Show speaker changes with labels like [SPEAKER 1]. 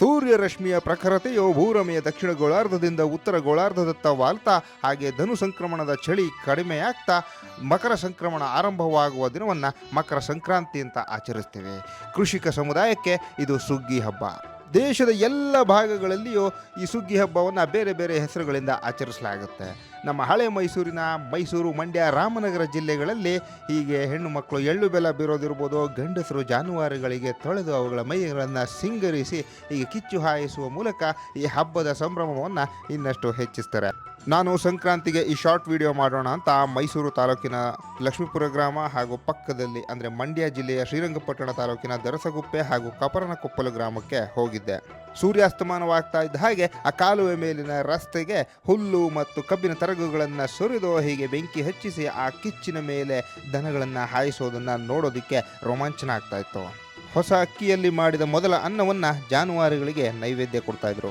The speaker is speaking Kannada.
[SPEAKER 1] ಸೂರ್ಯ ರಶ್ಮಿಯ ಪ್ರಖರತೆಯು ಭೂರಮೆಯ ದಕ್ಷಿಣ ಗೋಳಾರ್ಧದಿಂದ ಉತ್ತರ ಗೋಳಾರ್ಧದತ್ತ ವಾಲ್ತಾ, ಹಾಗೆ ಧನು ಸಂಕ್ರಮಣದ ಚಳಿ ಕಡಿಮೆಯಾಗ್ತಾ, ಮಕರ ಸಂಕ್ರಮಣ ಆರಂಭವಾಗುವ ದಿನವನ್ನು ಮಕರ ಸಂಕ್ರಾಂತಿ ಅಂತ ಆಚರಿಸ್ತೇವೆ. ಕೃಷಿಕ ಸಮುದಾಯಕ್ಕೆ ಇದು ಸುಗ್ಗಿ ಹಬ್ಬ. ದೇಶದ ಎಲ್ಲ ಭಾಗಗಳಲ್ಲಿಯೂ ಈ ಸುಗ್ಗಿ ಹಬ್ಬವನ್ನು ಬೇರೆ ಬೇರೆ ಹೆಸರುಗಳಿಂದ ಆಚರಿಸಲಾಗುತ್ತೆ. ನಮ್ಮ ಹಳೆ ಮೈಸೂರಿನ ಮೈಸೂರು ಮಂಡ್ಯ ರಾಮನಗರ ಜಿಲ್ಲೆಗಳಲ್ಲಿ ಹೀಗೆ ಹೆಣ್ಣು ಮಕ್ಕಳು ಎಳ್ಳು ಬೆಲ್ಲ ಬೀರೋದಿರ್ಬೋದು, ಗಂಡಸರು ಜಾನುವಾರುಗಳಿಗೆ ತೊಳೆದು ಅವುಗಳ ಮೈಗಳನ್ನು ಸಿಂಗರಿಸಿ ಹೀಗೆ ಕಿಚ್ಚು ಹಾಯಿಸುವ ಮೂಲಕ ಈ ಹಬ್ಬದ ಸಂಭ್ರಮವನ್ನು ಇನ್ನಷ್ಟು ಹೆಚ್ಚಿಸ್ತಾರೆ. ನಾನು ಸಂಕ್ರಾಂತಿಗೆ ಈ ಶಾರ್ಟ್ ವಿಡಿಯೋ ಮಾಡೋಣ ಅಂತ ಮೈಸೂರು ತಾಲೂಕಿನ ಲಕ್ಷ್ಮೀಪುರ ಗ್ರಾಮ ಹಾಗೂ ಪಕ್ಕದಲ್ಲಿ ಅಂದರೆ ಮಂಡ್ಯ ಜಿಲ್ಲೆಯ ಶ್ರೀರಂಗಪಟ್ಟಣ ತಾಲೂಕಿನ ದರಸಗುಪ್ಪೆ ಹಾಗೂ ಕಪರನಕೊಪ್ಪಲು ಗ್ರಾಮಕ್ಕೆ ಹೋಗಿದ್ದೆ. ಸೂರ್ಯಾಸ್ತಮಾನವಾಗ್ತಾ ಇದ್ದ ಹಾಗೆ ಆ ಕಾಲುವೆ ಮೇಲಿನ ರಸ್ತೆಗೆ ಹುಲ್ಲು ಮತ್ತು ಕಬ್ಬಿನ ತರಗುಗಳನ್ನು ಸುರಿದು ಹೀಗೆ ಬೆಂಕಿ ಹಚ್ಚಿಸಿ ಆ ಕಿಚ್ಚಿನ ಮೇಲೆ ದನಗಳನ್ನು ಹಾಯಿಸೋದನ್ನು ನೋಡೋದಕ್ಕೆ ರೋಮಾಂಚನ ಆಗ್ತಾ ಇತ್ತು. ಹೊಸ ಅಕ್ಕಿಯಲ್ಲಿ ಮಾಡಿದ ಮೊದಲ ಅನ್ನವನ್ನು ಜಾನುವಾರುಗಳಿಗೆ ನೈವೇದ್ಯ ಕೊಡ್ತಾ ಇದ್ರು.